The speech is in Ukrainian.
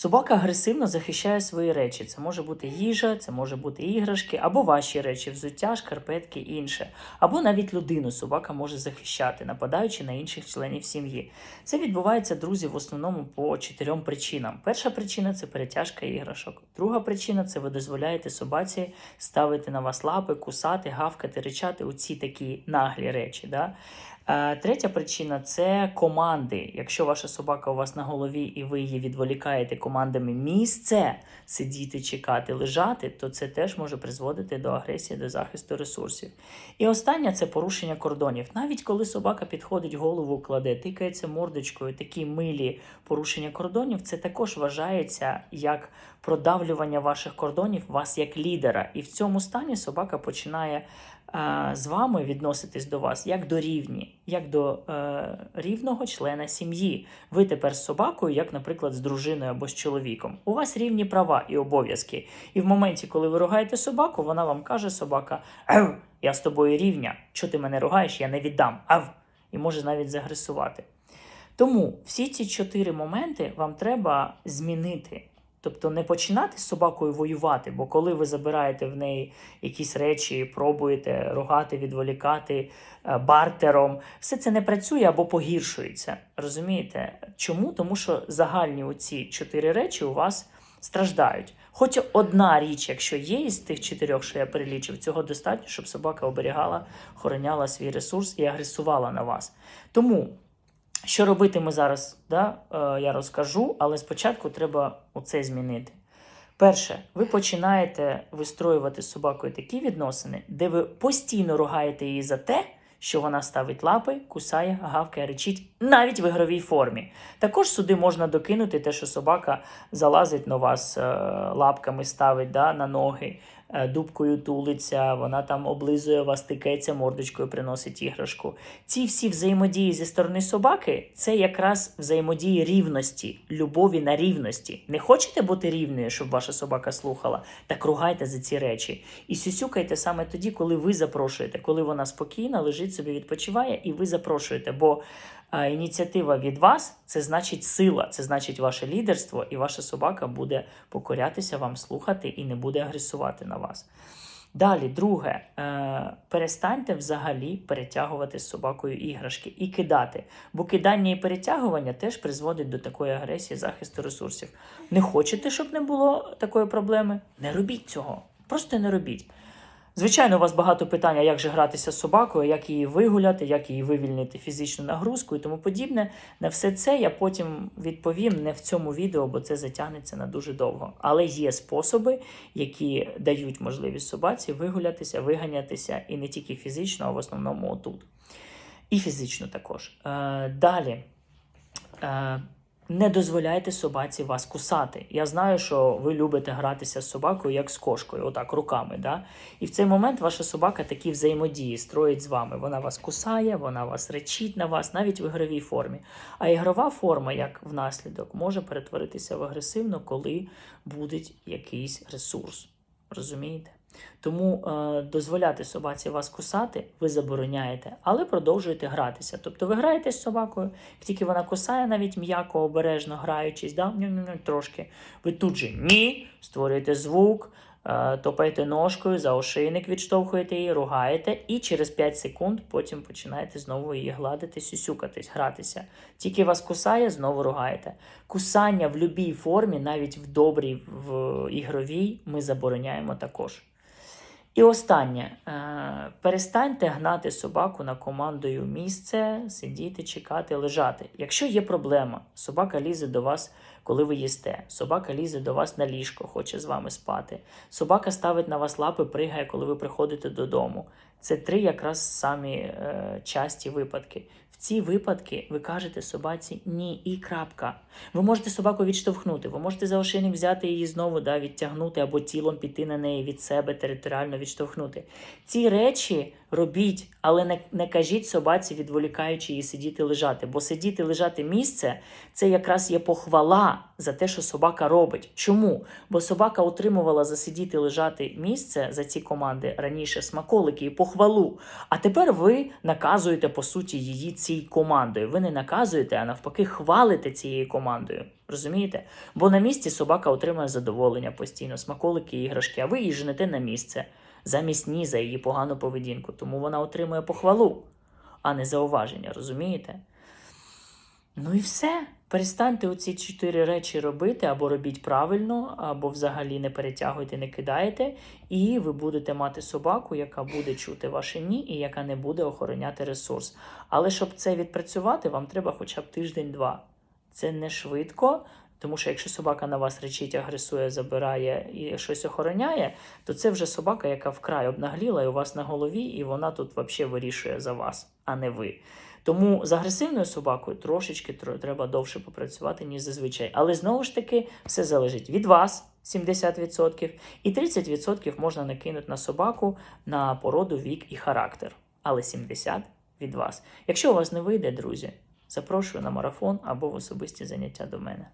Собака агресивно захищає свої речі. Це може бути їжа, це може бути іграшки, або ваші речі, взуття, шкарпетки, інше. Або навіть людину собака може захищати, нападаючи на інших членів сім'ї. Це відбувається, друзі, в основному по чотирьом причинам. Перша причина це перетяжка іграшок. Друга причина це ви дозволяєте собаці ставити на вас лапи, кусати, гавкати, ричати у ці такі наглі речі. Да? Е, Третя причина це команди. Якщо ваша собака у вас на голові і ви її відволікаєте командами місце, сидіти, чекати, лежати, то це теж може призводити до агресії, до захисту ресурсів. І останнє це порушення кордонів. Навіть коли собака підходить, голову кладе, тикається мордочкою, такі милі порушення кордонів, це також вважається як продавлювання ваших кордонів вас як лідера. І в цьому стані собака починає з вами відноситись до вас як до рівні, як до е, рівного члена сім'ї. Ви тепер з собакою, як, наприклад, з дружиною або з чоловіком. У вас рівні права і обов'язки. І в моменті, коли ви ругаєте собаку, вона вам каже, собака, Ав, я з тобою рівня. Чого ти мене ругаєш, я не віддам. Ав! І може навіть загресувати. Тому всі ці чотири моменти вам треба змінити. Тобто не починати з собакою воювати, бо коли ви забираєте в неї якісь речі, пробуєте ругати, відволікати е, бартером, все це не працює або погіршується. Розумієте? Чому? Тому що загальні оці чотири речі у вас страждають. Хоч одна річ, якщо є із тих чотирьох, що я перелічив, цього достатньо, щоб собака оберігала, охороняла свій ресурс і агресувала на вас. Тому що робити ми зараз, да, е, я розкажу, але спочатку треба оце змінити. Перше, ви починаєте вистроювати з собакою такі відносини, де ви постійно ругаєте її за те, що вона ставить лапи, кусає, гавкає, речить, навіть в ігровій формі. Також сюди можна докинути те, що собака залазить на вас е, лапками, ставить да, на ноги, дубкою тулиться, вона там облизує вас, тикається мордочкою, приносить іграшку. Ці всі взаємодії зі сторони собаки це якраз взаємодії рівності, любові на рівності. Не хочете бути рівною, щоб ваша собака слухала? Так ругайте за ці речі. І сюсюкайте саме тоді, коли ви запрошуєте, коли вона спокійна, лежить собі, відпочиває, і ви запрошуєте. Бо ініціатива від вас це значить сила, це значить ваше лідерство, і ваша собака буде покорятися вам, слухати і не буде агресувати на вас. Далі, друге, е, перестаньте взагалі перетягувати з собакою іграшки і кидати. Бо кидання і перетягування теж призводить до такої агресії, захисту ресурсів. Не хочете, щоб не було такої проблеми? Не робіть цього. Просто не робіть. Звичайно, у вас багато питань, як же гратися з собакою, як її вигуляти, як її вивільнити фізичну нагрузку і тому подібне. На все це я потім відповім не в цьому відео, бо це затягнеться на дуже довго. Але є способи, які дають можливість собаці вигулятися, виганятися і не тільки фізично, а в основному отут. І фізично також. Е, далі. Не дозволяйте собаці вас кусати. Я знаю, що ви любите гратися з собакою як з кошкою, отак руками. Да? І в цей момент ваша собака такі взаємодії строїть з вами. Вона вас кусає, вона вас речить на вас, навіть в ігровій формі. А ігрова форма, як внаслідок, може перетворитися в агресивну, коли буде якийсь ресурс. Розумієте? Тому е, дозволяти собаці вас кусати, ви забороняєте, але продовжуєте гратися. Тобто ви граєте з собакою, тільки вона кусає, навіть м'яко, обережно граючись, да? трошки. Ви тут же ні, створюєте звук, е, топаєте ножкою, за ошейник відштовхуєте її, ругаєте, і через 5 секунд потім починаєте знову її гладити, сюсюкатись, гратися. Тільки вас кусає, знову ругаєте. Кусання в будь-якій формі, навіть в добрій, в ігровій, ми забороняємо також. І останнє, Е, перестаньте гнати собаку на командою місце, сидіти, чекати, лежати. Якщо є проблема, собака лізе до вас, коли ви їсте, собака лізе до вас на ліжко, хоче з вами спати. Собака ставить на вас лапи, пригає, коли ви приходите додому. Це три якраз самі е, часті випадки. В ці випадки ви кажете собаці ні і крапка. Ви можете собаку відштовхнути, ви можете за ошейник взяти її знову, да, відтягнути або тілом піти на неї від себе, територіально відштовхнути. Ці речі робіть, але не, не кажіть собаці, відволікаючи її сидіти лежати. Бо сидіти лежати місце це якраз є похвала за те, що собака робить. Чому? Бо собака отримувала засидіти лежати місце за ці команди раніше смаколики і похвалу. А тепер ви наказуєте по суті її цією командою. Ви не наказуєте, а навпаки, хвалите цією командою. Розумієте? Бо на місці собака отримує задоволення постійно, смаколики і іграшки, а ви її женете на місце замість ні за її погану поведінку. Тому вона отримує похвалу, а не зауваження, розумієте? Ну і все. Перестаньте оці чотири речі робити, або робіть правильно, або взагалі не перетягуйте, не кидаєте, і ви будете мати собаку, яка буде чути ваше ні і яка не буде охороняти ресурс. Але щоб це відпрацювати, вам треба хоча б тиждень-два. Це не швидко, тому що якщо собака на вас речить, агресує, забирає і щось охороняє, то це вже собака, яка вкрай обнагліла і у вас на голові, і вона тут взагалі вирішує за вас, а не ви. Тому з агресивною собакою трошечки треба довше попрацювати, ніж зазвичай. Але знову ж таки, все залежить від вас 70%, і 30% можна накинути на собаку на породу, вік і характер. Але 70% від вас. Якщо у вас не вийде, друзі, запрошую на марафон або в особисті заняття до мене.